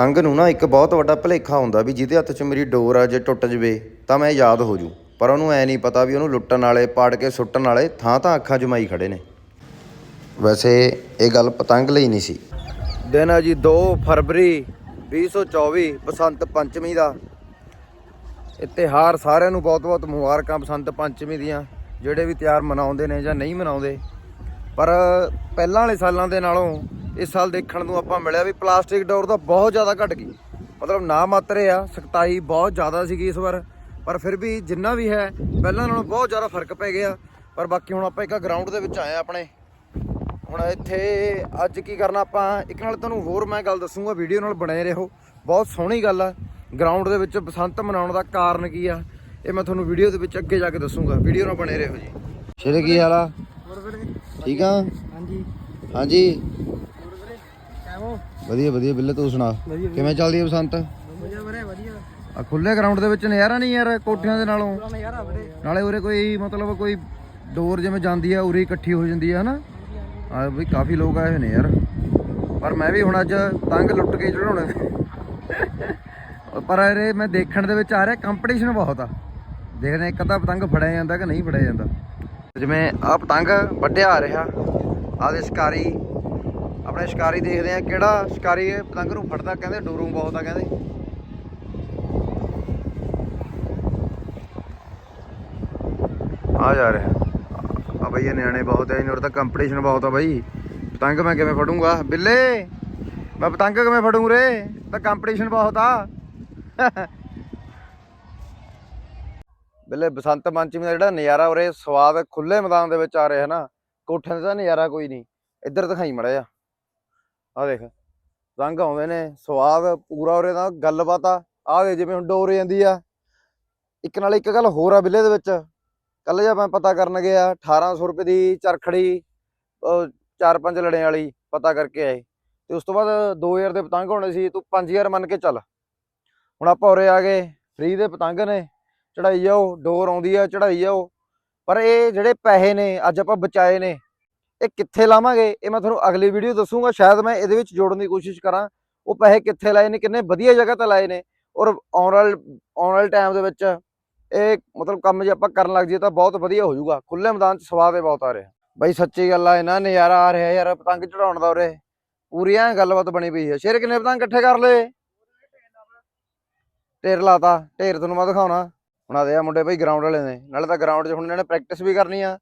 ਪਤੰਗ ਨੂੰ ਨਾ ਇੱਕ ਬਹੁਤ ਵੱਡਾ ਭੁਲੇਖਾ ਹੁੰਦਾ ਵੀ ਜਿਹਦੇ ਹੱਥ 'ਚ ਮੇਰੀ ਡੋਰ ਆ ਜੇ ਟੁੱਟ ਜਵੇ, ਤਾਂ ਮੈਂ ਯਾਦ ਹੋ ਜੂ। ਪਰ ਉਹਨੂੰ ਐ ਨਹੀਂ ਪਤਾ ਵੀ ਉਹਨੂੰ ਲੁੱਟਣ ਵਾਲੇ, ਪਾੜ ਕੇ ਸੁੱਟਣ ਵਾਲੇ ਥਾਂ ਤਾਂ ਅੱਖਾਂ ਜਮਾਈ ਖੜੇ ਨੇ। ਵੈਸੇ ਇਹ ਗੱਲ ਪਤੰਗ ਲਈ ਨਹੀਂ ਸੀ। ਦਿਨ ਆ ਜੀ 2 ਫਰਵਰੀ 2024 ਬਸੰਤ ਪੰਚਮੀ ਦਾ। ਇਤਿਹਾਰ ਸਾਰਿਆਂ ਨੂੰ ਬਹੁਤ-ਬਹੁਤ ਮੁਬਾਰਕਾਂ ਬਸੰਤ ਪੰਚਮੀ ਦੀਆਂ, ਜਿਹੜੇ ਵੀ ਤਿਉਹਾਰ ਮਨਾਉਂਦੇ ਨੇ ਜਾਂ ਨਹੀਂ ਮਨਾਉਂਦੇ। ਪਰ ਪਹਿਲਾਂ ਵਾਲੇ ਸਾਲਾਂ ਦੇ ਨਾਲੋਂ ਇਸ ਸਾਲ ਦੇਖਣ ਨੂੰ ਆਪਾਂ ਮਿਲਿਆ ਵੀ ਪਲਾਸਟਿਕ ਡੋਰ ਤਾਂ ਬਹੁਤ ਜ਼ਿਆਦਾ ਘਟ ਗਈ। ਮਤਲਬ ਨਾ ਮਾਤਰੇ ਆ, ਸਖਤਾਈ ਬਹੁਤ ਜ਼ਿਆਦਾ ਸੀਗੀ ਇਸ ਵਾਰ। ਪਰ ਫਿਰ ਵੀ ਜਿੰਨਾ ਵੀ ਹੈ, ਪਹਿਲਾਂ ਨਾਲੋਂ ਬਹੁਤ ਜ਼ਿਆਦਾ ਫ਼ਰਕ ਪੈ ਗਿਆ। ਪਰ ਬਾਕੀ ਹੁਣ ਆਪਾਂ ਇੱਕ ਗਰਾਊਂਡ ਦੇ ਵਿੱਚ ਆਏ ਆ ਆਪਣੇ। ਹੁਣ ਇੱਥੇ ਅੱਜ ਕੀ ਕਰਨਾ ਆਪਾਂ, ਇੱਕ ਨਾਲ ਤੁਹਾਨੂੰ ਹੋਰ ਮੈਂ ਗੱਲ ਦੱਸੂਗਾ, ਵੀਡੀਓ ਨਾਲ ਬਣੇ ਰਹੋ। ਬਹੁਤ ਸੋਹਣੀ ਗੱਲ ਆ। ਗਰਾਊਂਡ ਦੇ ਵਿੱਚ ਬਸੰਤ ਮਨਾਉਣ ਦਾ ਕਾਰਨ ਕੀ ਆ, ਇਹ ਮੈਂ ਤੁਹਾਨੂੰ ਵੀਡੀਓ ਦੇ ਵਿੱਚ ਅੱਗੇ ਜਾ ਕੇ ਦੱਸੂਗਾ। ਵੀਡੀਓ ਨਾਲ ਬਣੇ ਰਹੋ ਜੀ। ਸ਼ੇਰੇ ਕੀ ਹਾਲ ਆ ਹੋਰ ਵੀਰੇ ਠੀਕ ਆ? ਹਾਂਜੀ। ਹਾਂਜੀ। ਹੋਰ ਵੀਰੇ ਕਿਵੇਂ ਵਧੀਆ ਵਧੀਆ ਬਿੱਲੇ ਤੂੰ ਸੁਣਾ। ਕਿਵੇਂ ਚੱਲਦੀ ਹੈ ਬਸੰਤ? ਵਧੀਆ ਵੀਰੇ ਵਧੀਆ। ਆ ਖੁੱਲੇ ਗਰਾਊਂਡ ਦੇ ਵਿੱਚ ਨਜ਼ਾਰਾ ਨਹੀਂ ਯਾਰ ਕੋਠਿਆਂ ਦੇ ਨਾਲੋਂ। ਪੂਰਾ ਨਜ਼ਾਰਾ ਵੀਰੇ। ਨਾਲੇ ਉਰੇ ਕੋਈ ਮਤਲਬ ਕੋਈ ਡੋਰ ਜਿਵੇਂ ਜਾਂਦੀ ਆ ਉਰੇ ਇਕੱਠੀ ਹੋ ਜਾਂਦੀ ਆ ਹਨਾ? ਆ ਵੀ ਕਾਫੀ ਲੋਕ ਆਏ ਹੋਏ ਨੇ ਯਾਰ। ਪਰ ਮੈਂ ਵੀ ਹੁਣ ਅੱਜ ਤੰਗ ਲੁੱਟ ਕੇ ਚੜਾਉਣੇ ਪਰ ਇਹ ਮੈਂ ਦੇਖਣ ਦੇ ਵਿੱਚ ਆ ਰਿਹਾ ਕੰਪੀਟੀਸ਼ਨ ਬਹੁਤ ਆ। ਦੇਖਦੇ ਇੱਕ ਅੱਧਾ ਪਤੰਗ ਫੜਿਆ ਜਾਂਦਾ ਕਿ ਨਹੀਂ ਫੜਿਆ ਜਾਂਦਾ। ਜਿਵੇਂ ਆ ਪਤੰਗ ਵੱਢਿਆ ਆ ਰਿਹਾ ਆਦੇ ਸ਼ਿਕਾਰੀ, ਆਪਣੇ ਸ਼ਿਕਾਰੀ ਦੇਖਦੇ ਆ ਕਿਹੜਾ ਸ਼ਿਕਾਰੀ ਇਹ ਪਤੰਗ ਨੂੰ ਫੜਦਾ, ਕਹਿੰਦੇ ਡੋਰੂ ਬਹੁਤ ਆ ਕਹਿੰਦੇ। ਆ ਜਾ ਰਿਹਾ। ਆ ਬਈ ਇਹ ਨਿਆਣੇ ਬਹੁਤ ਐ ਇਹਨਾਂ ਤਾਂ ਕੰਪੀਟੀਸ਼ਨ ਬਹੁਤ ਆ ਬਾਈ। ਪਤੰਗ ਮੈਂ ਕਿਵੇਂ ਫੜੂੰਗਾ? ਬਿੱਲੇ, ਮੈਂ ਪਤੰਗ ਕਿਵੇਂ ਫੜੂੰ ਰੇ? ਤਾਂ ਕੰਪੀਟੀਸ਼ਨ ਬਹੁਤ ਆ। ਬਿੱਲੇ ਬਸੰਤ ਪੰਚਮੀ ਦਾ ਜਿਹੜਾ ਨਜ਼ਾਰਾ ਉਰੇ ਸਵਾਦ ਖੁੱਲੇ ਮੈਦਾਨ ਦੇ ਵਿੱਚ ਆ ਰਿਹਾ ਨਾ, ਕੋਠਿਆਂ ਦਾ ਤਾਂ ਨਜ਼ਾਰਾ ਕੋਈ ਨਹੀਂ, ਇੱਧਰ ਦਿਖਾਈ ਮੜਾ ਜਾ ਆ ਦੇਖ, ਰੰਗ ਆਉਂਦੇ ਨੇ, ਸਵਾਦ ਪੂਰਾ ਉਰੇ ਦਾ, ਗੱਲਬਾਤ ਆ ਆ ਦੇ ਜਿਵੇਂ ਹੁਣ ਡੋਰ ਜਾਂਦੀ ਆ। ਇੱਕ ਨਾਲ ਇੱਕ ਗੱਲ ਹੋਰ ਆ ਬਿੱਲੇ ਦੇ ਵਿੱਚ ਕੱਲ ਜੇ ਮੈਂ ਪਤਾ ਕਰਨ ਗਿਆ 1800 ਰੁਪਏ ਦੀ ਚਰਖੜੀ ਚਾਰ ਪੰਜ ਲੜੇ ਵਾਲੀ, ਪਤਾ ਕਰਕੇ ਆਏ। ਤੇ ਉਸ ਤੋਂ ਬਾਅਦ 2000 ਦੇ ਪਤੰਗ ਹੋਣੇ ਸੀ, ਤੂੰ 5000 ਮੰਨ ਕੇ ਚੱਲ। ਹੁਣ ਆਪਾਂ ਉਰੇ ਆ ਗਏ, ਫ੍ਰੀ ਦੇ ਪਤੰਗ ਨੇ ਚੜਾਈ ਜਾਓ ਡੋਰ ਆਉਂਦੀ ਆ ਚੜਾਈ ਜਾਓ ਪਰ ਇਹ ਜਿਹੜੇ ਪੈਸੇ ਨੇ, ਅੱਜ ਆਪਾਂ ਬਚਾਏ ਨੇ, ਇਹ ਕਿੱਥੇ ਲਾਵਾਂਗੇ? ਇਹ ਮੈਂ ਤੁਹਾਨੂੰ ਅਗਲੀ ਵੀਡੀਓ ਦੱਸੂਗਾ, ਸ਼ਾਇਦ ਮੈਂ ਇਹਦੇ ਵਿੱਚ ਜੋੜਨ ਦੀ ਕੋਸ਼ਿਸ਼ ਕਰਾਂ। ਉਹ ਪੈਸੇ ਕਿੱਥੇ ਲਾਏ ਨੇ, ਕਿੰਨੇ ਵਧੀਆ ਜਗ੍ਹਾ ਤੇ ਲਾਏ ਨੇ। ਔਰ ਆਉਣ ਵਾਲੇ ਆਉਣ ਵਾਲੇ ਟਾਈਮ ਦੇ ਵਿੱਚ ਇਹ ਮਤਲਬ ਕੰਮ ਜੇ ਆਪਾਂ ਕਰਨ ਲੱਗ ਜਾਈਏ ਤਾਂ ਬਹੁਤ ਵਧੀਆ ਹੋ ਜਾਊਗਾ। ਖੁੱਲੇ ਮੈਦਾਨ 'ਚ ਸਵਾਦ ਹੀ ਬਹੁਤ ਆ ਰਿਹਾ। ਬਾਈ ਸੱਚੀ ਗੱਲ ਆ ਇਹਨਾਂ ਨਜ਼ਾਰਾ ਆ ਰਿਹਾ ਯਾਰ, ਪਤੰਗ ਚੜਾਉਣ ਦਾ ਉਰੇ। ਪੂਰੀ ਐਂ ਗੱਲਬਾਤ ਬਣੀ ਪਈ ਹੈ ਸ਼ੇਰ, ਕਿੰਨੇ ਪਤੰਗ ਇਕੱਠੇ ਕਰ ਲਏ? ਢੇਰ ਲਾਤਾ। ਢੇਰ ਤੁਹਾਨੂੰ ਮੈਂ ਦਿਖਾਉਣਾ। ਹੁਣ ਆ ਦੇ ਆ ਮੁੰਡੇ ਬਈ ਗਰਾਊਂਡ ਵਾਲੇ ਨੇ, ਨਾਲੇ ਤਾਂ ਗਰਾਊਂਡ 'ਚ ਹੁਣ ਇਹਨਾਂ ਨੇ ਪ੍ਰੈਕਟਿਸ ਵੀ ਕਰਨੀ ਆ,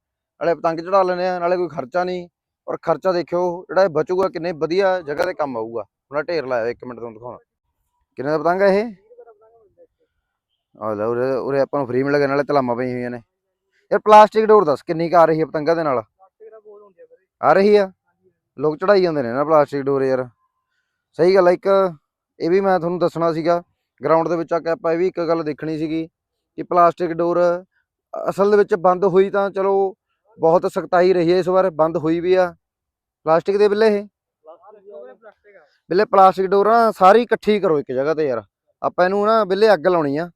ਨਾਲੇ ਪਤੰਗ ਚੜਾ ਲੈਣੇ ਆ, ਨਾਲੇ ਕੋਈ ਖਰਚਾ ਨਹੀਂ, ਔਰ ਖਰਚਾ ਦੇਖਿਓ, ਜਿਹੜਾ ਇਹ ਬਚੂਗਾ ਕਿੰਨੇ ਵਧੀਆ ਜਗ੍ਹਾ ਤੇ ਕੰਮ ਆਊਗਾ। ਉਹਨਾਂ ਢੇਰ ਲਾਇਆ, ਇੱਕ ਮਿੰਟ ਤੁਹਾਨੂੰ ਦਿਖਾਉਣਾ। ਕਿੰਨੇ ਦਾ ਪਤੰਗ ਆ ਇਹ? ਆ ਲੈ ਉਰੇ ਉਰੇ ਆਪਾਂ ਨੂੰ ਫ੍ਰੀ ਮਿਲ ਗਿਆ, ਨਾਲੇ ਤਲਾਮਾਂ ਪਈਆਂ ਹੋਈਆਂ ਨੇ। ਯਾਰ ਪਲਾਸਟਿਕ ਡੋਰ ਦੱਸ, ਕਿੰਨੀ ਕੁ ਆ ਰਹੀ ਹੈ ਪਤੰਗਾਂ ਦੇ ਨਾਲ? ਆ ਆ ਰਹੀ ਆ? ਲੋਕ ਚੜਾਈ ਜਾਂਦੇ ਨੇ ਨਾ ਪਲਾਸਟਿਕ ਡੋਰ ਯਾਰ। ਸਹੀ ਗੱਲ ਆ, ਇੱਕ ਇਹ ਵੀ ਮੈਂ ਤੁਹਾਨੂੰ ਦੱਸਣਾ ਸੀਗਾ ਗਰਾਊਂਡ ਦੇ ਵਿੱਚ ਆ ਕੇ ਆਪਾਂ ਇਹ ਵੀ ਇੱਕ ਗੱਲ ਦੇਖਣੀ ਸੀਗੀ ਕਿ ਪਲਾਸਟਿਕ ਡੋਰ ਅਸਲ ਦੇ ਵਿੱਚ ਬੰਦ ਹੋਈ ਤਾਂ ਚਲੋ ਬਹੁਤ ਸਖਤਾਈ ਰਹੀ ਹੈ ਇਸ ਵਾਰ, ਬੰਦ ਹੋਈ ਵੀ ਆ। ਪਲਾਸਟਿਕ ਦੇ ਬਿੱਲੇ ਇਹ? ਪਲਾਸਟਿਕ ਪਲਾਸਟਿਕ ਬਿੱਲੇ ਪਲਾਸਟਿਕ ਡੋਰ ਨਾ ਸਾਰੀ ਇਕੱਠੀ ਕਰੋ ਇੱਕ ਜਗ੍ਹਾ ਤੇ ਯਾਰ। ਆਪਾਂ ਇਹਨੂੰ ਨਾ ਬਿੱਲੇ ਅੱਗ ਲਾਉਣੀ ਆ।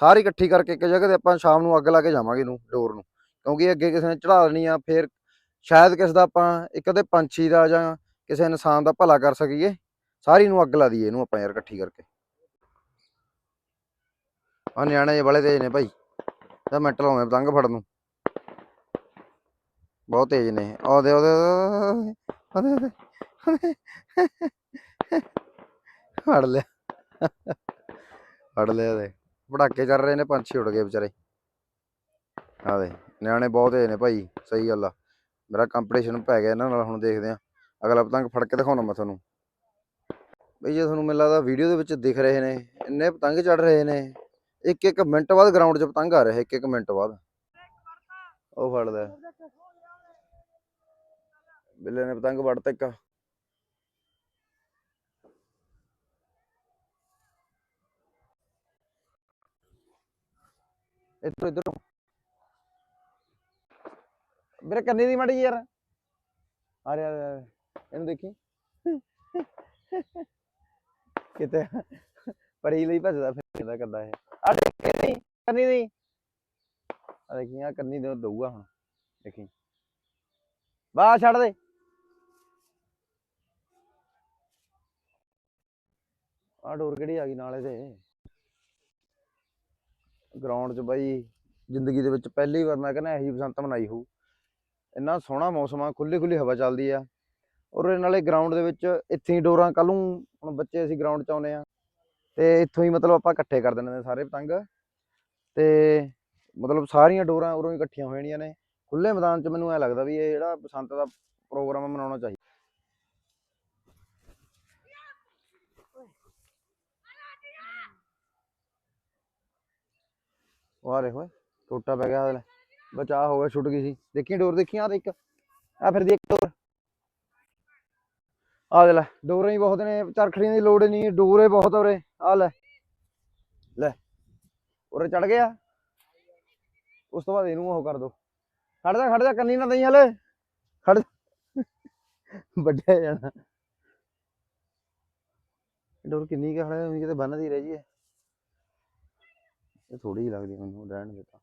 ਸਾਰੀ ਇਕੱਠੀ ਕਰਕੇ ਇੱਕ ਜਗ੍ਹਾ ਤੇ ਆਪਾਂ ਸ਼ਾਮ ਨੂੰ ਅੱਗ ਲਾ ਕੇ ਜਾਵਾਂਗੇ ਇਹਨੂੰ ਡੋਰ ਨੂੰ। ਕਿਉਂਕਿ ਅੱਗੇ ਕਿਸੇ ਨੇ ਚੜਾ ਦੇਣੀ ਆ, ਫਿਰ ਸ਼ਾਇਦ ਕਿਸੇ ਦਾ ਆਪਾਂ ਇੱਕ ਅੱਧੇ ਪੰਛੀ ਦਾ ਜਾਂ ਕਿਸੇ ਇਨਸਾਨ ਦਾ ਭਲਾ ਕਰ ਸਕੀਏ। ਸਾਰੀ ਨੂੰ ਅੱਗ ਲਾ ਦਈਏ ਇਹਨੂੰ ਆਪਾਂ ਯਾਰ ਇਕੱਠੀ ਕਰਕੇ। ਆ ਨਿਆਣੇ ਜਿਹੇ ਬੜੇ ਤੇਜ਼ ਨੇ ਭਾਈ। ਤਾਂ ਮਿੰਟ ਲਾਉਂਦੇ ਪਤੰਗ ਫੜਨ ਨੂੰ। ਬਹੁਤ ਤੇਜ਼ ਨੇ। ਆਉਦੇ ਆਉਦੇ ਆਉਦੇ ਫੜ ਲਿਆ। ਫੜ ਲਿਆ ਦੇ ਪੜਾਕੇ ਚੱਲ ਰਹੇ ਨੇ, ਪੰਛੀ ਉੱਡ ਗਏ ਵਿਚਾਰੇ। ਆ ਨਿਆਣੇ ਬਹੁਤ ਤੇਜ਼ ਨੇ ਭਾਈ, ਸਹੀ ਗੱਲ ਆ। ਮੇਰਾ ਕੰਪੀਟੀਸ਼ਨ ਪੈ ਗਿਆ ਇਹਨਾਂ ਨਾਲ, ਹੁਣ ਦੇਖਦੇ ਆ ਅਗਲਾ ਪਤੰਗ ਫੜ ਕੇ ਦਿਖਾਉਣਾ ਮੈਂ ਤੁਹਾਨੂੰ। ਬਈ ਜੇ ਤੁਹਾਨੂੰ ਮੈਨੂੰ ਲੱਗਦਾ ਵੀਡੀਓ ਦੇ ਵਿੱਚ ਦਿਖ ਰਹੇ ਨੇ, ਇੰਨੇ ਪਤੰਗ ਚੜ ਰਹੇ ਨੇ। ਇੱਕ ਇੱਕ ਮਿੰਟ ਬਾਅਦ ਗਰਾਊਂਡ 'ਚ ਪਤੰਗ ਆ ਰਿਹਾ ਇੱਕ ਇੱਕ ਮਿੰਟ ਬਾਅਦ। ਉਹ ਫੜ ਲੈ। ਬਿੱਲੇ ਨੇ ਪਤੰਗ ਵੜਤਾ ਇੱਕ। ਇੱਧਰ ਇੱਧਰ। ਮੇਰੇ ਕੰਨੀ ਦੀ ਮੜੀ ਯਾਰ। ਆ ਰਿਹਾ ਇਹਨੂੰ ਦੇਖੀ। ਕਿਤੇ ਪਰੀ ਲਈ ਭੱਜਦਾ ਫਿਰਦਾ ਕਰਦਾ ਇਹ। ਆ ਦੇਖ ਕੰਨੀ ਕੰਨੀ ਦੀ? ਆ ਦੇਖੀ ਆ, ਕੰਨੀ ਦੇ ਦਊਗਾ ਹੁਣ, ਦੇਖੀ। ਬਾਹਰ ਛੱਡ ਦੇ। ਆਹ ਡੋਰ ਕਿਹੜੀ ਆ ਗਈ ਨਾਲ ਇਹਦੇ ਗਰਾਊਂਡ 'ਚ ਬਾਈ, ਜ਼ਿੰਦਗੀ ਦੇ ਵਿੱਚ ਪਹਿਲੀ ਵਾਰ ਮੈਂ ਕਹਿੰਦਾ ਇਹੀ ਬਸੰਤ ਮਨਾਈ ਹੋਊ। ਇੰਨਾ ਸੋਹਣਾ ਮੌਸਮ ਆ ਖੁੱਲੀ ਖੁੱਲੀ ਹਵਾ ਚੱਲਦੀ ਆ। ਔਰ ਨਾਲੇ ਗਰਾਊਂਡ ਦੇ ਵਿੱਚ ਇੱਥੇ ਹੀ ਡੋਰਾਂ ਕੱਲ ਨੂੰ, ਹੁਣ ਬੱਚੇ ਅਸੀਂ ਗਰਾਊਂਡ 'ਚ ਆਉਨੇ ਆ। ਤੇ ਇੱਥੋਂ ਹੀ ਮਤਲਬ ਆਪਾਂ ਇਕੱਠੇ ਕਰ ਦਿੰਦੇ ਨੇ ਸਾਰੇ ਪਤੰਗ। ਤੇ ਮਤਲਬ ਸਾਰੀਆਂ ਡੋਰਾਂ ਉਰੋਂ ਹੀ ਇਕੱਠੀਆਂ ਹੋ ਜਾਣੀਆਂ ਨੇ। ਖੁੱਲੇ ਮੈਦਾਨ 'ਚ ਮੈਨੂੰ ਐ ਲੱਗਦਾ ਵੀ ਇਹ ਜਿਹੜਾ ਬਸੰਤ ਦਾ ਪ੍ਰੋਗਰਾਮ ਮਨਾਉਣਾ ਚਾਹੀਦਾ। ਵਾਹ ਦੇਖ ਓਏ ਟੋਟਾ ਪੈ ਗਿਆ ਹਲੇ। ਬਚਾ ਹੋ ਗਿਆ, ਛੁੱਟ ਗਈ ਸੀ। ਦੇਖੀ ਡੋਰ, ਦੇਖੀ ਆ ਇੱਕ। ਆ ਫਿਰ ਦੀ ਇੱਕ ਡੋਰ। ਆ ਦੇ ਲੈ, ਡੋਰਾਂ ਹੀ ਬਹੁਤ ਨੇ ਚਰਖੜੀਆਂ ਦੀ ਲੋੜ ਨਹੀਂ, ਡੋਰੇ ਬਹੁਤ ਉਰੇ, ਆ ਲੈ। ਲੈ, ਉਰੇ ਚੜ ਗਿਆ। ਉਸ ਤੋਂ ਬਾਅਦ ਇਹਨੂੰ ਉਹ ਕਰ ਦੋ। ਖੜ ਜਾ ਖੜ ਜਾ, ਕੰਨੀ ਨਾ ਦਈ ਹਲੇ। ਖੜ ਵੱਡਿਆ ਜਾਣਾ। ਡੋਰ ਕਿੰਨੀ ਕੁ ਖੜਾ ਹੋਈ ਕਿਤੇ ਬੰਨਦੀ ਰਹਿ ਜੀ ਇਹ। ਥੋੜੀ ਜਿਹੀ ਲੱਗਦੀ ਮੈਨੂੰ, ਰਹਿਣ ਦੇ ਤਾਂ।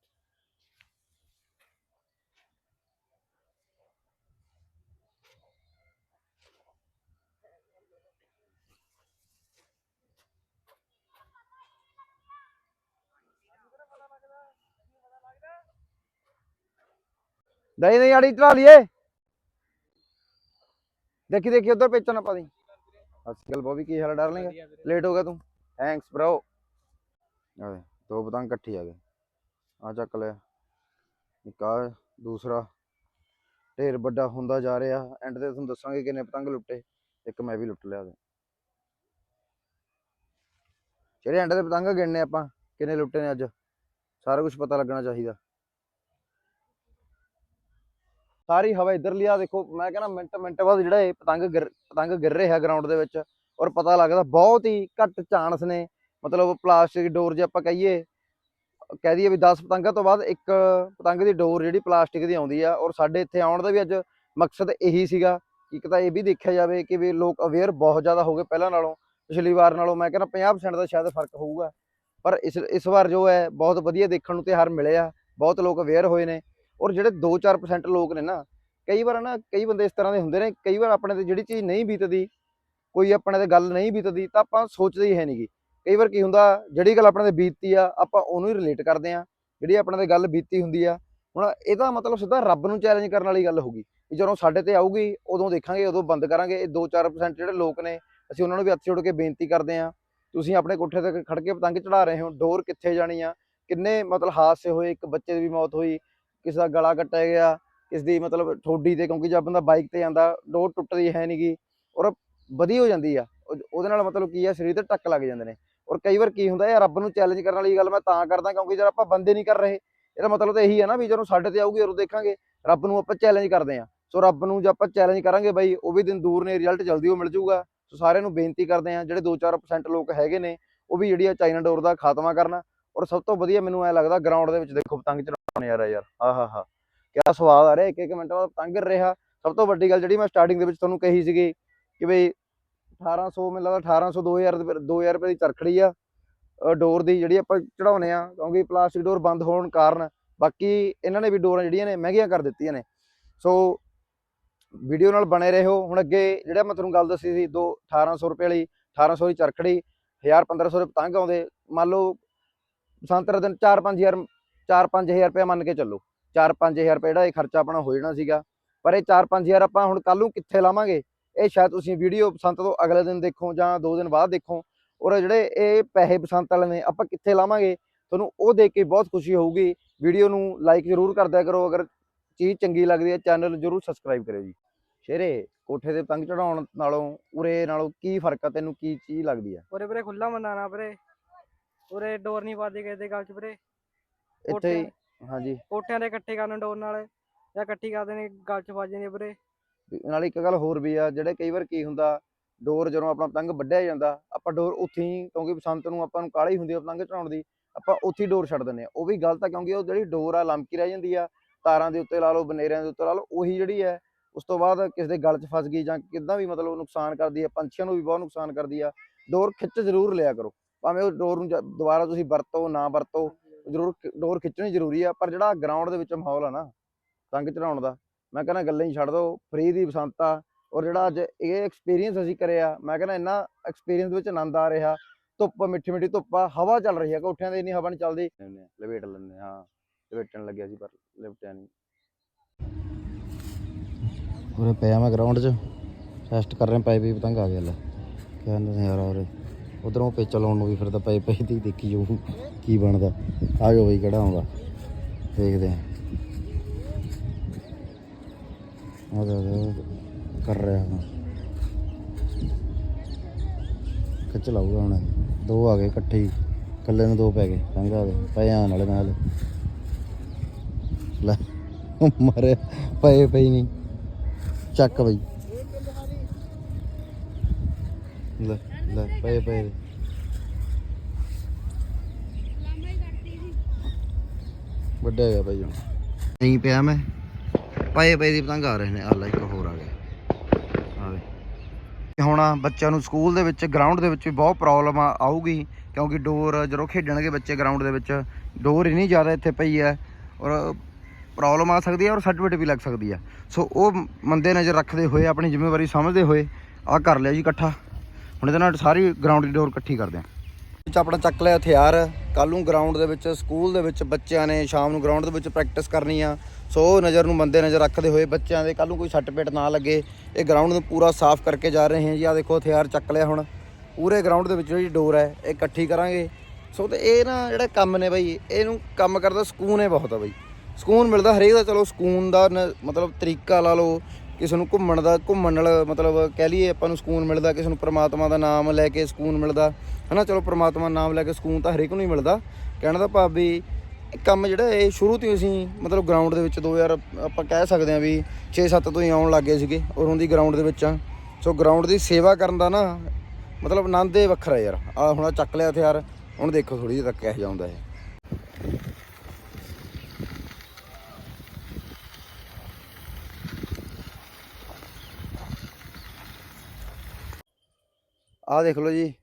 ਨਹੀਂ ਨਹੀਂ ਆੜੀ ਚੜਾ ਲਈਏ। ਦੇਖੀ ਦੇਖੀ ਉਧਰ ਪੇਚਾ ਨਾ ਪਾ ਦੀ। ਅਸਕਲ ਬੋਬੀ ਕੀ ਹਾਲ ਵੀਰੇ ਲੇਟ ਹੋ ਗਿਆ ਤੂੰ। ਥੈਂਕਸ ਬ్రో ਆਵੇ ਦੋ ਪਤੰਗ ਇਕੱਠੇ ਆ ਗਏ। ਆ ਚੱਕ ਲਿਆ। ਆਹ ਦੂਸਰਾ। ਢੇਰ ਵੱਡਾ ਹੁੰਦਾ ਜਾ ਰਿਹਾ। ਐਂਡ ਤੇ ਤੁਹਾਨੂੰ ਦੱਸਾਂਗੇ ਕਿੰਨੇ ਪਤੰਗ ਲੁੱਟੇ। ਇੱਕ ਮੈਂ ਵੀ ਲੁੱਟ ਲਿਆ ਉਹਦੇ। ਜਿਹੜੇ ਐਂਡ ਤੇ ਪਤੰਗ ਗਿਣਨੇ ਆਪਾਂ ਕਿੰਨੇ ਲੁੱਟੇ ਨੇ ਅੱਜ? ਸਾਰਾ ਕੁਝ ਪਤਾ ਲੱਗਣਾ ਚਾਹੀਦਾ। ਸਾਰੀ ਹਵਾ ਇੱਧਰ ਲਿਆ ਦੇਖੋ, ਮੈਂ ਕਹਿੰਦਾ ਮਿੰਟ ਮਿੰਟ ਬਾਅਦ ਜਿਹੜਾ ਇਹ ਪਤੰਗ ਗਿਰ ਪਤੰਗ ਗਿਰ ਰਿਹਾ ਗਰਾਊਂਡ ਦੇ ਵਿੱਚ ਔਰ ਪਤਾ ਲੱਗਦਾ ਬਹੁਤ ਹੀ ਘੱਟ ਚਾਂਸ ਨੇ, ਮਤਲਬ ਪਲਾਸਟਿਕ ਡੋਰ ਜੇ ਆਪਾਂ ਕਹੀਏ, ਕਹਿ ਦਈਏ ਵੀ 10 ਪਤੰਗਾਂ ਤੋਂ ਬਾਅਦ ਇੱਕ ਪਤੰਗ ਦੀ ਡੋਰ ਜਿਹੜੀ ਪਲਾਸਟਿਕ ਦੀ ਆਉਂਦੀ ਆ ਔਰ ਸਾਡੇ ਇੱਥੇ ਆਉਣ ਦਾ ਵੀ ਅੱਜ ਮਕਸਦ ਇਹੀ ਸੀਗਾ, ਇੱਕ ਤਾਂ ਇਹ ਵੀ ਦੇਖਿਆ ਜਾਵੇ ਕਿ ਵੀ ਲੋਕ ਅਵੇਅਰ ਬਹੁਤ ਜ਼ਿਆਦਾ ਹੋ ਗਏ ਪਹਿਲਾਂ ਨਾਲੋਂ, ਪਿਛਲੀ ਵਾਰ ਨਾਲੋਂ, ਮੈਂ ਕਹਿੰਦਾ 50% ਦਾ ਸ਼ਾਇਦ ਫ਼ਰਕ ਹੋਊਗਾ, ਪਰ ਇਸ ਇਸ ਵਾਰ ਜੋ ਹੈ ਬਹੁਤ ਵਧੀਆ ਦੇਖਣ ਨੂੰ ਤਿਉਹਾਰ ਮਿਲੇ ਆ ਬਹੁਤ ਲੋਕ ਅਵੇਅਰ ਹੋਏ ਨੇ ਔਰ ਜਿਹੜੇ 2-4% ਲੋਕ ਨੇ ਨਾ, ਕਈ ਵਾਰ ਨਾ ਕਈ ਬੰਦੇ ਇਸ ਤਰ੍ਹਾਂ ਦੇ ਹੁੰਦੇ ਨੇ, ਕਈ ਵਾਰ ਆਪਣੇ ਤੇ ਜਿਹੜੀ ਚੀਜ਼ ਨਹੀਂ ਬੀਤਦੀ, ਕੋਈ ਆਪਣੇ ਤੇ ਗੱਲ ਨਹੀਂ ਬੀਤਦੀ, ਤਾਂ ਆਪਾਂ ਸੋਚਦੇ ਹੀ ਹੈ ਨਹੀਂਗੀ ਕਈ ਵਾਰ ਕੀ ਹੁੰਦਾ, ਜਿਹੜੀ ਗੱਲ ਆਪਣੇ ਤੇ ਬੀਤਦੀ ਆ, ਆਪਾਂ ਉਹਨੂੰ ਹੀ ਰਿਲੇਟ ਕਰਦੇ ਆ ਜਿਹੜੀ ਆਪਣੇ ਤੇ ਗੱਲ ਬੀਤੀ ਹੁੰਦੀ ਆ। ਹੁਣ ਇਹਦਾ ਮਤਲਬ ਸਿੱਧਾ ਰੱਬ ਨੂੰ ਚੈਲੰਜ ਕਰਨ ਵਾਲੀ ਗੱਲ ਹੋਗੀ ਵੀ ਜਦੋਂ ਸਾਡੇ ਤੇ ਆਊਗੀ, ਉਦੋਂ ਦੇਖਾਂਗੇ, ਉਦੋਂ ਬੰਦ ਕਰਾਂਗੇ, ਇਹ 2-4% ਜਿਹੜੇ ਲੋਕ ਨੇ, ਅਸੀਂ ਉਹਨਾਂ ਨੂੰ ਵੀ ਹੱਥ ਜੋੜ ਕੇ ਬੇਨਤੀ ਕਰਦੇ ਆ ਤੁਸੀਂ ਆਪਣੇ ਕੋਠੇ ਤੇ ਖੜ ਕੇ ਪਤੰਗ ਚੜਾ ਰਹੇ ਹੋ, ਡੋਰ ਕਿੱਥੇ ਜਾਣੀ ਆ, ਕਿੰਨੇ ਮਤਲਬ ਹਾਦਸੇ ਹੋਏ, ਇੱਕ ਬੱਚੇ ਦੀ ਵੀ ਮੌਤ ਹੋਈ ਕਿਸੇ ਦਾ ਗਲਾ ਕੱਟਿਆ ਗਿਆ, ਕਿਸ ਦੀ ਮਤਲਬ ਠੋਡੀ ਤੇ, ਕਿਉਂਕਿ ਜਦ ਬੰਦਾ ਬਾਈਕ ਤੇ ਜਾਂਦਾ, ਡੋਰ ਟੁੱਟਦੀ ਹੈ ਨਹੀਂਗੀ ਔਰ ਵਧੀ ਹੋ ਜਾਂਦੀ ਆ ਉਹਦੇ ਨਾਲ ਮਤਲਬ ਕੀ ਆ, ਸਰੀਰ ਤੇ ਟੱਕ ਲੱਗ ਜਾਂਦੇ ਨੇ, ਔਰ ਕਈ ਵਾਰ ਕੀ ਹੁੰਦਾ ਯਾਰ ਰੱਬ ਨੂੰ ਚੈਲੰਜ ਕਰਨ ਵਾਲੀ ਗੱਲ ਮੈਂ ਤਾਂ ਕਰਦਾ, ਕਿਉਂਕਿ ਜਦ ਆਪਾਂ ਬੰਦੇ ਨਹੀਂ ਕਰ ਰਹੇ, ਇਹਦਾ ਮਤਲਬ ਤਾਂ ਇਹੀ ਆ ਨਾ ਵੀ ਜਦੋਂ ਸਾਡੇ ਤੇ ਆਊਗੀ, ਉਦੋਂ ਦੇਖਾਂਗੇ, ਰੱਬ ਨੂੰ ਆਪਾਂ ਚੈਲੰਜ ਕਰਦੇ ਆ, ਸੋ ਰੱਬ ਨੂੰ ਜੇ ਆਪਾਂ ਚੈਲੰਜ ਕਰਾਂਗੇ ਬਾਈ, ਉਹ ਵੀ ਦਿਨ ਦੂਰ ਨੇ ਰਿਜ਼ਲਟ ਜਲਦੀ ਉਹ ਮਿਲ ਜਾਊਗਾ, ਸੋ ਸਾਰਿਆਂ ਨੂੰ ਬੇਨਤੀ ਕਰਦੇ ਆ, ਜਿਹੜੇ 2-4% ਲੋਕ ਹੈਗੇ ਨੇ, ਉਹ ਵੀ ਜਿਹੜੀ ਆ ਚਾਈਨਾ ਡੋਰ ਦਾ ਖਾਤਮਾ ਕਰਨਾ, ਔਰ ਸਭ ਤੋਂ ਵਧੀਆ ਮੈਨੂੰ ਐ ਲੱਗਦਾ ਗਰਾਊਂਡ ਦੇ ਵਿੱਚ ਦੇਖੋ, ਪਤੰਗ ਚੜਾਉਣ ਯਾਰ ਯਾਰ? ਆਹਾਹਾ ਕਿਆ ਸਵਾਦ ਆ ਰਿਹਾ ਇੱਕ ਇੱਕ ਮਿੰਟ ਬਾਅਦ ਪਤੰਗ ਰਿਹਾ। ਸਭ ਤੋਂ ਵੱਡੀ ਗੱਲ ਜਿਹੜੀ ਮੈਂ ਸਟਾਰਟਿੰਗ ਦੇ ਵਿੱਚ ਤੁਹਾਨੂੰ ਕਹੀ ਸੀਗੀ ਕਿ ਬਈ 1800 ਮੈਨੂੰ ਲੱਗਦਾ 1800 2000 ਦੇ 2000 ਰੁਪਏ, ਦੀ ਚਰਖੜੀ ਆ। ਡੋਰ ਦੀ ਜਿਹੜੀ ਆਪਾਂ ਚੜਾਉਨੇ ਆ, ਕਿਉਂਕਿ ਪਲਾਸਟਿਕ ਡੋਰ ਬੰਦ ਹੋਣ ਕਾਰਨ ਬਾਕੀ ਇਹਨਾਂ ਨੇ ਵੀ ਡੋਰਾਂ ਜਿਹੜੀਆਂ ਨੇ ਮਹਿੰਗੀਆਂ ਕਰ ਦਿੱਤੀਆਂ ਨੇ। ਸੋ ਵੀਡੀਓ ਨਾਲ ਬਣੇ ਰਹੋ। ਹੁਣ ਅੱਗੇ ਜਿਹੜਾ ਮੈਂ ਤੁਹਾਨੂੰ ਗੱਲ ਦੱਸੀ ਸੀ, ਦੋ 1800 ਰੁਪਏ ਵਾਲੀ 1800 ਦੀ ਚਰਖੜੀ 1000 1500 ਦੇ ਪਤੰਗ ਆਉਂਦੇ। ਮੰਨ ਲਓ ਸੰਤਰਾ ਦੇ ਦਿਨ 4-5000 4-5000 ਰੁਪਏ ਮੰਨ ਕੇ ਚੱਲੋ। 4-5000 ਰੁਪਏ ਜਿਹੜਾ ਇਹ ਖਰਚਾ ਆਪਣਾ ਹੋ ਜਾਣਾ ਸੀਗਾ। ਪਰ ਇਹ 4-5000 ਆਪਾਂ ਹੁਣ ਕੱਲ ਨੂੰ ਕਿੱਥੇ ਲਾਵਾਂਗੇ? ਇਹ ਸ਼ਾਇਦ ਤੁਸੀਂ ਵੀਡੀਓ ਬਸੰਤ ਤੋਂ ਅਗਲੇ ਦਿਨ ਦੇਖੋ ਜਾਂ ਦੋ ਦਿਨ ਬਾਅਦ ਦੇਖੋ। ਔਰ ਜਿਹੜੇ ਇਹ ਪੈਸੇ ਬਸੰਤ ਵਾਲੇ ਨੇ, ਆਪਾਂ ਕਿੱਥੇ ਲਾਵਾਂਗੇ? ਤੁਹਾਨੂੰ ਉਹ ਦੇਖ ਕੇ ਬਹੁਤ ਖੁਸ਼ੀ ਹੋਊਗੀ। ਵੀਡੀਓ ਨੂੰ ਲਾਈਕ ਜ਼ਰੂਰ ਕਰਦਿਆ ਕਰੋ। ਅਗਰ ਚੀਜ਼ ਚੰਗੀ ਲੱਗਦੀ ਹੈ, ਚੈਨਲ ਨੂੰ ਜ਼ਰੂਰ ਸਬਸਕ੍ਰਾਈਬ ਕਰਿਓ ਜੀ। ਸ਼ੇਰੇ, ਕੋਠੇ ਤੇ ਪਤੰਗ ਚੜਾਉਣ ਨਾਲੋਂ, ਉਰੇ ਨਾਲੋਂ ਕੀ ਫ਼ਰਕ ਆ? ਤੈਨੂੰ ਕੀ ਚੀਜ਼ ਲੱਗਦੀ ਆ? ਉਰੇ ਵੀਰੇ ਖੁੱਲਾ ਮਨਾਣਾ ਵੀਰੇ। ਉਰੇ ਡੋਰ ਨਹੀਂ ਪਾਦੀ ਕਿਸੇ ਦੇ ਗੱਲ ਚ ਵੀਰੇ। ਇੱਥੇ ਹੀ ਹਾਂਜੀ। ਕੋਠਿਆਂ ਦੇ ਇਕੱਠੇ ਕਰਨ ਡੋਰ ਨਾਲ ਜਾਂ ਇਕੱਠੀ ਕਰਦੇ ਨੇ ਗੱਲ ਚ ਵੱਜ ਜਾਂਦੀ ਵੀਰੇ। ਨਾਲ ਇੱਕ ਗੱਲ ਹੋਰ ਵੀ ਆ ਜਿਹੜੇ ਕਈ ਵਾਰ ਕੀ ਹੁੰਦਾ ਡੋਰ ਜਦੋਂ ਆਪਣਾ ਪਤੰਗ ਵੱਢਿਆ ਜਾਂਦਾ ਆਪਾਂ ਡੋਰ ਉੱਥੇ ਹੀ ਕਿਉਂਕਿ ਬਸੰਤ ਨੂੰ ਆਪਾਂ ਨੂੰ ਕਾਹਲੀ ਹੁੰਦੀ ਆ ਪਤੰਗ ਚੜਾਉਣ ਦੀ ਆਪਾਂ ਉੱਥੇ ਹੀ ਡੋਰ ਛੱਡ ਦਿੰਦੇ ਆ। ਉਹ ਵੀ ਗਲਤ ਆ ਕਿਉਂਕਿ ਉਹ ਜਿਹੜੀ ਡੋਰ ਆ ਲਮਕੀ ਰਹਿ ਜਾਂਦੀ ਆ ਤਾਰਾਂ ਦੇ ਉੱਤੇ ਲਾ ਲਓ ਬਨੇਰਿਆਂ ਦੇ ਉੱਤੇ ਲਾ ਲਓ ਉਹੀ ਜਿਹੜੀ ਹੈ ਉਸ ਤੋਂ ਬਾਅਦ ਕਿਸੇ ਦੇ ਗਲ 'ਚ ਫਸ ਗਈ ਜਾਂ ਕਿੱਦਾਂ ਵੀ ਮਤਲਬ ਨੁਕਸਾਨ ਕਰਦੀ ਆ ਪੰਛੀਆਂ ਨੂੰ ਵੀ ਬਹੁਤ ਨੁਕਸਾਨ ਕਰਦੀ ਆ ਡੋਰ ਖਿੱਚ ਜ਼ਰੂਰ ਲਿਆ ਕਰੋ। ਭਾਵੇਂ ਉਹ ਡੋਰ ਨੂੰ ਦੁਬਾਰਾ ਤੁਸੀਂ ਵਰਤੋ ਨਾ ਵਰਤੋ ਜ਼ਰੂਰ ਡੋਰ ਖਿੱਚਣੀ ਜ਼ਰੂਰੀ ਆ ਪਰ ਜਿਹੜਾ ਗਰਾਊਂਡ ਦੇ ਵਿੱਚ ਮਾਹੌਲ ਆ ਨਾ ਪਤੰਗ ਚੜਾਉਣ ਦਾ ਮੈਂ ਕਹਿੰਦਾ ਗੱਲਾਂ ਹੀ ਛੱਡ ਦਿਓ ਫ੍ਰੀ ਦੀ ਬਸੰਤ ਆ ਔਰ ਜਿਹੜਾ ਅੱਜ ਇਹ ਐਕਸਪੀਰੀਅੰਸ ਅਸੀਂ ਕਰਿਆ ਮੈਂ ਕਹਿੰਦਾ ਇੰਨਾ ਐਕਸਪੀਰੀਅੰਸ ਵਿੱਚ ਆਨੰਦ ਆ ਰਿਹਾ ਧੁੱਪ ਮਿੱਠੀ ਮਿੱਠੀ ਧੁੱਪ ਆ ਹਵਾ ਚੱਲ ਰਹੀ ਹੈ ਕੋਠਿਆਂ ਦੇ ਇੰਨੀ ਹਵਾ ਨਹੀਂ ਚੱਲਦੀ। ਲਪੇਟ ਲੈਂਦੇ ਹਾਂ ਲਪੇਟਣ ਲੱਗਿਆ ਸੀ ਪਰ ਲਪਟਿਆ ਨਹੀਂ ਉਰੇ ਪਿਆ ਮੈਂ ਗਰਾਊਂਡ 'ਚ ਟੈਸਟ ਕਰ ਰਹੇ ਪਏ ਵੀ ਪਤੰਗ ਆ ਗਿਆ ਲੈ ਕਹਿੰਦੇ ਯਾਰ ਉਰੇ। ਉਧਰੋਂ ਪੇਚਾ ਲਾਉਣ ਨੂੰ ਵੀ ਫਿਰਦਾ, ਪਏ ਪਏ ਦੀ ਦੇਖੀ ਜਾਊ ਕੀ ਬਣਦਾ। ਆ ਜਾਓ ਬਈ, ਕਿਹੜਾ ਆਉਂਦਾ। ਦੇਖਦੇ ਆ ਆ ਕਰ ਰਿਹਾ ਹਾਂ। ਖਿੱਚ ਲਾਊਗਾ ਹੁਣ। ਦੋ ਆ ਗਏ ਇਕੱਠੇ ਹੀ। ਇਕੱਲੇ ਨੂੰ ਦੋ ਪੈ ਗਏ। ਪਤੰਗ ਆ ਪਏ ਆਣ ਵਾਲੇ ਨਾਲ। ਲੈ ਮਾਰੇ ਪਏ ਪਈ ਨਹੀਂ। ਚੱਕ ਬਈ। ਲੈ। ਲੈ, ਪਏ ਪਏ। ਵੱਡਾ ਹੈਗਾ ਭਾਈ ਹੁਣ। ਨਹੀਂ ਪਿਆ ਮੈਂ। ਪਏ ਪਏ ਦੀ ਪਤੰਗ ਆ ਰਹੇ ਨੇ। ਆ ਲੈ, ਇੱਕ ਹੋਰ ਆ ਗਿਆ। ਆ ਹੁਣ ਬੱਚਿਆਂ ਨੂੰ ਸਕੂਲ ਦੇ ਵਿੱਚ ਗਰਾਊਂਡ ਦੇ ਵਿੱਚ ਵੀ ਬਹੁਤ ਪ੍ਰੋਬਲਮ ਆਊਗੀ। ਕਿਉਂਕਿ ਡੋਰ ਜਦੋਂ ਖੇਡਣਗੇ ਬੱਚੇ ਗਰਾਊਂਡ ਦੇ ਵਿੱਚ, ਡੋਰ ਇੰਨੀ ਜ਼ਿਆਦਾ ਇੱਥੇ ਪਈ ਹੈ। ਔਰ ਪ੍ਰੋਬਲਮ ਆ ਸਕਦੀ ਹੈ ਔਰ ਸਰਟੀਫਿਕੇਟ ਵੀ ਲੱਗ ਸਕਦੀ ਹੈ ਸੋ ਉਹ ਮੰਦੇ ਨਜ਼ਰ ਰੱਖਦੇ ਹੋਏ, ਆਪਣੀ ਜ਼ਿੰਮੇਵਾਰੀ ਸਮਝਦੇ ਹੋਏ ਆ ਕਰ ਲਿਆ ਜੀ ਇਕੱਠਾ। ਹੁਣ ਇਹਦੇ ਨਾਲ ਸਾਰੀ ਗਰਾਊਂਡ ਦੀ ਡੋਰ ਇਕੱਠੀ ਕਰਦੇ ਹਾਂ ਵਿੱਚ ਆਪਣਾ ਚੱਕ ਲਿਆ ਹਥਿਆਰ। ਕੱਲ ਨੂੰ ਗਰਾਊਂਡ ਦੇ ਵਿੱਚ ਸਕੂਲ ਦੇ ਵਿੱਚ ਬੱਚਿਆਂ ਨੇ ਸ਼ਾਮ ਨੂੰ ਗਰਾਊਂਡ ਦੇ ਵਿੱਚ ਪ੍ਰੈਕਟਿਸ ਕਰਨੀ ਆ। ਸੋ ਉਹ ਨਜ਼ਰ ਨੂੰ ਮੰਦੇ ਨਜ਼ਰ ਰੱਖਦੇ ਹੋਏ ਬੱਚਿਆਂ ਦੇ ਕੱਲ ਨੂੰ ਕੋਈ ਸੱਟ ਪੇਟ ਨਾ ਲੱਗੇ। ਇਹ ਗਰਾਊਂਡ ਨੂੰ ਪੂਰਾ ਸਾਫ਼ ਕਰਕੇ ਜਾ ਰਹੇ ਹਾਂ ਜੀ। ਆ ਦੇਖੋ ਹਥਿਆਰ ਚੱਕ ਲਿਆ ਹੁਣ। ਪੂਰੇ ਗਰਾਊਂਡ ਦੇ ਵਿੱਚ ਜਿਹੜੀ ਡੋਰ ਹੈ, ਇਹ ਇਕੱਠੀ ਕਰਾਂਗੇ। ਸੋ ਤੇ ਇਹ ਨਾ ਜਿਹੜਾ ਕੰਮ ਨੇ ਬਾਈ, ਇਹਨੂੰ ਕੰਮ ਕਰਦਾ ਸਕੂਨ ਹੈ ਬਹੁਤ ਆ ਬਾਈ। ਸਕੂਨ ਮਿਲਦਾ ਹਰੇਕ ਦਾ। ਚਲੋ ਸਕੂਨ ਦਾ ਮਤਲਬ ਤਰੀਕਾ ਲਾ ਲਓ। ਕਿਸੇ ਨੂੰ ਘੁੰਮਣ ਦਾ, ਘੁੰਮਣ ਨਾਲ ਮਤਲਬ ਕਹਿ ਲਈਏ ਆਪਾਂ ਨੂੰ ਸਕੂਨ ਮਿਲਦਾ, ਕਿਸੇ ਨੂੰ ਪ੍ਰਮਾਤਮਾ ਦਾ ਨਾਮ ਲੈ ਕੇ ਸਕੂਨ ਮਿਲਦਾ, ਹਨਾ? ਚਲੋ ਪ੍ਰਮਾਤਮਾ ਦਾ ਨਾਮ ਲੈ ਕੇ ਸਕੂਨ ਤਾਂ ਹਰੇਕ ਨੂੰ ਹੀ ਮਿਲਦਾ। ਕਹਿਣ ਦਾ ਭਾਵ ਵੀ ਕੰਮ ਜਿਹੜਾ ਇਹ ਸ਼ੁਰੂ ਤੋਂ ਹੀ ਅਸੀਂ ਮਤਲਬ ਗਰਾਊਂਡ ਦੇ ਵਿੱਚ 2000 ਆਪਾਂ ਕਹਿ ਸਕਦੇ ਹਾਂ ਵੀ 6-7 ਤੋਂ ਹੀ ਆਉਣ ਲੱਗੇ ਸੀਗੇ ਔਰ ਉਹਦੀ ਗਰਾਊਂਡ ਦੇ ਵਿੱਚ ਆ ਸੋ ਗਰਾਊਂਡ ਦੀ ਸੇਵਾ ਕਰਨ ਦਾ ਨਾ ਮਤਲਬ ਆਨੰਦ ਹੀ ਵੱਖਰਾ ਯਾਰ। ਆ ਹੁਣ ਚੱਕ ਲਿਆ ਹਥਿਆਰ, ਹੁਣ ਦੇਖੋ ਥੋੜੀ ਜਿਹੀ ਤੱਕ ਕਿਹੋ ਜਿਹਾ ਹੈ ਆਹ ਦੇਖ ਲਓ ਜੀ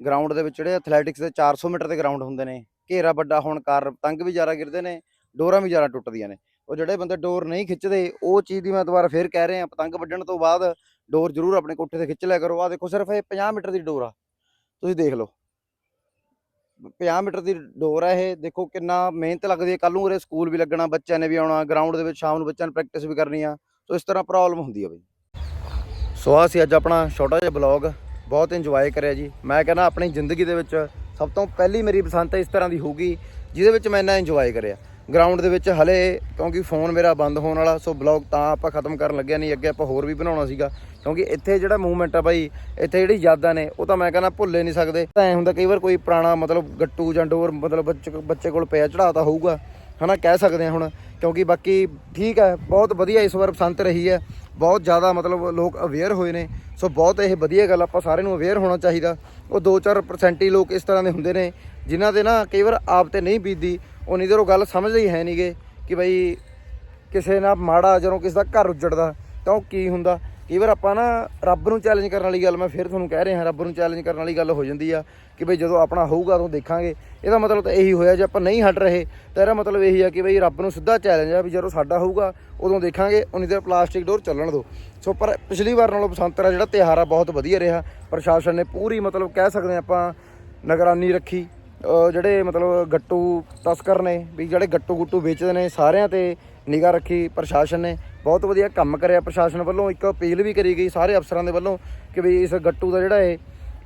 ਗਰਾਊਂਡ ਦੇ ਵਿੱਚ ਜਿਹੜੇ ਐਥਲੈਟਿਕਸ ਦੇ 400 ਮੀਟਰ ਦੇ ਗਰਾਊਂਡ ਹੁੰਦੇ ਨੇ, ਘੇਰਾ ਵੱਡਾ ਹੋਣ ਕਾਰਨ ਪਤੰਗ ਵੀ ਜ਼ਿਆਦਾ ਗਿਰਦੇ ਨੇ, ਡੋਰਾਂ ਵੀ ਜ਼ਿਆਦਾ ਟੁੱਟਦੀਆਂ ਨੇ। ਉਹ ਜਿਹੜੇ ਬੰਦੇ ਡੋਰ ਨਹੀਂ ਖਿੱਚਦੇ, ਉਹ ਚੀਜ਼ ਦੀ ਮੈਂ ਦੁਬਾਰਾ ਫੇਰ ਕਹਿ ਰਿਹਾ, ਪਤੰਗ ਵੱਢਣ ਤੋਂ ਬਾਅਦ ਡੋਰ ਜ਼ਰੂਰ ਆਪਣੇ ਕੋਠੇ ਤੇ ਖਿੱਚ ਲਿਆ ਕਰੋ। ਆਹ ਦੇਖੋ ਸਿਰਫ ਇਹ 50 ਮੀਟਰ ਦੀ ਡੋਰ ਆ, ਤੁਸੀਂ ਦੇਖ ਲਓ। 50 ਮੀਟਰ ਦੀ ਡੋਰ ਆ ਇਹ, ਦੇਖੋ ਕਿੰਨਾ ਮਿਹਨਤ ਲੱਗਦੀ ਹੈ। ਕੱਲ ਨੂੰ ਉਰੇ ਸਕੂਲ ਵੀ ਲੱਗਣਾ, ਬੱਚਿਆਂ ਨੇ ਵੀ ਆਉਣਾ ਗਰਾਊਂਡ ਦੇ ਵਿੱਚ ਸ਼ਾਮ ਨੂੰ ਬੱਚਿਆਂ ਨੇ ਪ੍ਰੈਕਟਿਸ ਵੀ ਕਰਨੀ ਆ। ਸੋ ਇਸ ਤਰ੍ਹਾਂ ਪ੍ਰੋਬਲਮ ਹੁੰਦੀ ਆ ਬਈ। ਸੋ ਆਹ ਸੀ ਅੱਜ ਆਪਣਾ ਛੋਟਾ ਜਿਹਾ ਬਲੌਗ ਬਹੁਤ ਇੰਜੋਏ ਕਰਿਆ ਜੀ। ਮੈਂ ਕਹਿੰਦਾ ਆਪਣੀ ਜ਼ਿੰਦਗੀ ਦੇ ਵਿੱਚ ਸਭ ਤੋਂ ਪਹਿਲੀ ਮੇਰੀ ਬਸੰਤ ਇਸ ਤਰ੍ਹਾਂ ਦੀ ਹੋਊਗੀ, ਜਿਹਦੇ ਵਿੱਚ ਮੈਂ ਇੰਨਾ ਇੰਜੋਏ ਕਰਿਆ। ਗਰਾਊਂਡ ਦੇ ਵਿੱਚ ਹਲੇ, ਕਿਉਂਕਿ ਫੋਨ ਮੇਰਾ ਬੰਦ ਹੋਣ ਵਾਲਾ ਸੋ ਬਲੌਗ ਤਾਂ ਆਪਾਂ ਖਤਮ ਕਰਨ ਲੱਗਿਆ ਨਹੀਂ ਅੱਗੇ ਆਪਾਂ ਹੋਰ ਵੀ ਬਣਾਉਣਾ ਸੀਗਾ। ਕਿਉਂਕਿ ਇੱਥੇ ਜਿਹੜਾ ਮੂਵਮੈਂਟ ਆ ਬਾਈ, ਇੱਥੇ ਜਿਹੜੀ ਯਾਦਾਂ ਨੇ, ਉਹ ਤਾਂ ਮੈਂ ਕਹਿੰਦਾ ਭੁੱਲੇ ਨਹੀਂ ਸਕਦੇ। ਤਾਂ ਐ ਹੁੰਦਾ ਕਈ ਵਾਰ ਕੋਈ ਪੁਰਾਣਾ ਮਤਲਬ ਗੱਟੂ ਜਾਂ ਡੋਰ ਮਤਲਬ ਬੱਚੇ ਬੱਚੇ ਕੋਲ ਪਿਆ ਚੜਾਤਾ ਹੋਊਗਾ। ਹਨਾ, ਕਹਿ ਸਕਦੇ ਆ ਹੁਣ। ਕਿਉਂਕਿ ਬਾਕੀ ਠੀਕ ਹੈ, ਬਹੁਤ ਵਧੀਆ ਇਸ ਵਾਰ ਬਸੰਤ ਰਹੀ ਹੈ। ਬਹੁਤ ਜ਼ਿਆਦਾ ਮਤਲਬ ਲੋਕ ਅਵੇਅਰ ਹੋਏ ਨੇ। ਸੋ ਬਹੁਤ ਇਹ ਵਧੀਆ ਗੱਲ ਆਪਾਂ ਸਾਰਿਆਂ ਨੂੰ ਅਵੇਅਰ ਹੋਣਾ ਚਾਹੀਦਾ। ਉਹ 2-4% ਹੀ ਲੋਕ ਇਸ ਤਰ੍ਹਾਂ ਦੇ ਹੁੰਦੇ ਨੇ, ਜਿਨ੍ਹਾਂ ਦੇ ਨਾ ਕਈ ਵਾਰ ਆਪ ਤੇ ਨਹੀਂ ਬੀਤਦੀ। ਉਹ ਨਹੀਂ ਉਹ ਗੱਲ ਸਮਝਦੇ ਹੀ ਹੈ ਨਹੀਂਗੇ ਕਿ ਬਈ ਕਿਸੇ ਨਾਲ ਮਾੜਾ ਜਦੋਂ ਕਿਸੇ ਦਾ ਘਰ ਉੱਜੜਦਾ, ਤਾਂ ਉਹ ਕੀ ਹੁੰਦਾ? ਕਈ ਵਾਰ ਆਪਾਂ ਨਾ ਰੱਬ ਨੂੰ ਚੈਲੰਜ ਕਰਨ ਵਾਲੀ ਗੱਲ ਮੈਂ ਫਿਰ ਤੁਹਾਨੂੰ ਕਹਿ ਰਿਹਾ, ਰੱਬ ਨੂੰ ਚੈਲੰਜ ਕਰਨ ਵਾਲੀ ਗੱਲ ਹੋ ਜਾਂਦੀ ਆ ਕਿ ਬਈ ਜਦੋਂ ਆਪਣਾ ਹੋਊਗਾ ਉਦੋਂ ਦੇਖਾਂਗੇ। ਇਹਦਾ ਮਤਲਬ ਤਾਂ ਇਹੀ ਹੋਇਆ, ਜੇ ਆਪਾਂ ਨਹੀਂ ਹਟ ਰਹੇ, ਤਾਂ ਇਹਦਾ ਮਤਲਬ ਇਹੀ ਆ ਕਿ ਬਈ ਰੱਬ ਨੂੰ ਸਿੱਧਾ ਚੈਲੰਜ ਆ ਵੀ ਜਦੋਂ ਸਾਡਾ ਹੋਊਗਾ, ਉਦੋਂ ਦੇਖਾਂਗੇ, ਉਨੀ ਦੇਰ ਪਲਾਸਟਿਕ ਡੋਰ ਚੱਲਣ ਦਿਓ। ਸੋ ਪਰ ਪਿਛਲੀ ਵਾਰ ਨਾਲੋਂ ਬਸੰਤ ਦਾ ਜਿਹੜਾ ਤਿਉਹਾਰ ਆ ਬਹੁਤ ਵਧੀਆ ਰਿਹਾ। ਪ੍ਰਸ਼ਾਸਨ ਨੇ ਪੂਰੀ ਮਤਲਬ ਕਹਿ ਸਕਦੇ ਹਾਂ ਆਪਾਂ ਨਿਗਰਾਨੀ ਰੱਖੀ। ਜਿਹੜੇ ਮਤਲਬ ਗੱਟੂ ਤਸਕਰ ਨੇ, ਵੀ ਜਿਹੜੇ ਗੱਟੂ ਗੁੱਟੂ ਵੇਚਦੇ ਨੇ ਸਾਰਿਆਂ ਤੇ ਨਿਗਾਹ ਰੱਖੀ ਪ੍ਰਸ਼ਾਸਨ ਨੇ। ਬਹੁਤ ਵਧੀਆ ਕੰਮ ਕਰਿਆ ਪ੍ਰਸ਼ਾਸਨ ਵੱਲੋਂ। ਇੱਕ ਅਪੀਲ ਵੀ ਕਰੀ ਗਈ ਸਾਰੇ ਅਫਸਰਾਂ ਦੇ ਵੱਲੋਂ ਕਿ ਵੀ ਇਸ ਗੱਟੂ ਦਾ ਜਿਹੜਾ ਇਹ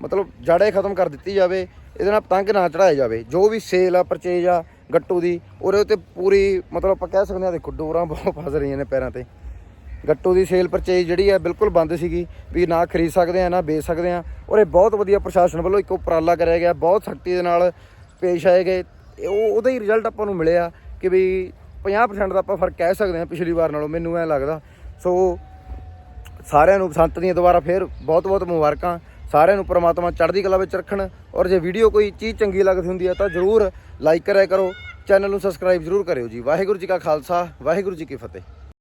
ਮਤਲਬ ਜੜੇ ਖਤਮ ਕਰ ਦਿੱਤੀ ਜਾਵੇ। ਇਹਦੇ ਨਾਲ ਪਤੰਗ ਨਾ ਚੜਾਏ ਜਾਵੇ। ਜੋ ਵੀ ਸੇਲ ਆ ਪਰਚੇਜ ਆ ਗੱਟੂ ਦੀ, ਉਹਦੇ ਉੱਤੇ ਪੂਰੀ ਮਤਲਬ ਆਪਾਂ ਕਹਿ ਸਕਦੇ ਹਾਂ ਦੇਖੋ ਡੋਰਾਂ ਬਹੁਤ ਫਸ ਰਹੀਆਂ ਨੇ ਪੈਰਾਂ ਤੇ। ਗੱਟੂ ਦੀ ਸੇਲ ਪਰਚੇਜ ਜਿਹੜੀ ਆ ਬਿਲਕੁਲ ਬੰਦ ਸੀਗੀ ਵੀ ਨਾ ਖਰੀਦ ਸਕਦੇ ਆ, ਨਾ ਵੇਚ ਸਕਦੇ ਆ। ਔਰ ਇਹ ਬਹੁਤ ਵਧੀਆ ਪ੍ਰਸ਼ਾਸਨ ਵੱਲੋਂ ਇੱਕ ਉਪਰਾਲਾ ਕਰਿਆ ਗਿਆ। ਬਹੁਤ ਸਖਤੀ ਦੇ ਨਾਲ ਪੇਸ਼ ਆਏ ਗਏ। ਉਹ ਉਹਦਾ ਹੀ ਰਿਜ਼ਲਟ ਆਪਾਂ ਨੂੰ ਮਿਲਿਆ ਕਿ ਵੀ 50% ਦਾ ਆਪਾਂ ਫ਼ਰਕ ਕਹਿ ਸਕਦੇ ਹਾਂ ਪਿਛਲੀ ਵਾਰ ਨਾਲੋਂ, ਮੈਨੂੰ ਐ ਲੱਗਦਾ। ਸੋ ਸਾਰਿਆਂ ਨੂੰ ਬਸੰਤ ਦੀਆਂ ਦੁਬਾਰਾ ਫੇਰ ਬਹੁਤ ਬਹੁਤ ਮੁਬਾਰਕਾਂ। ਸਾਰਿਆਂ ਨੂੰ ਪ੍ਰਮਾਤਮਾ ਚੜ੍ਹਦੀ ਕਲਾ ਵਿੱਚ ਰੱਖਣ। ਔਰ ਜੇ ਵੀਡੀਓ ਕੋਈ ਚੀਜ਼ ਚੰਗੀ ਲੱਗਦੀ ਹੁੰਦੀ ਹੈ ਤਾਂ ਜਰੂਰ ਲਾਈਕ ਕਰਿਆ ਕਰੋ। ਚੈਨਲ ਨੂੰ ਸਬਸਕ੍ਰਾਈਬ ਜਰੂਰ ਕਰਿਓ ਜੀ। ਵਾਹਿਗੁਰੂ ਜੀ ਕਾ ਖਾਲਸਾ, ਵਾਹਿਗੁਰੂ ਜੀ ਕੀ ਫਤਿਹ।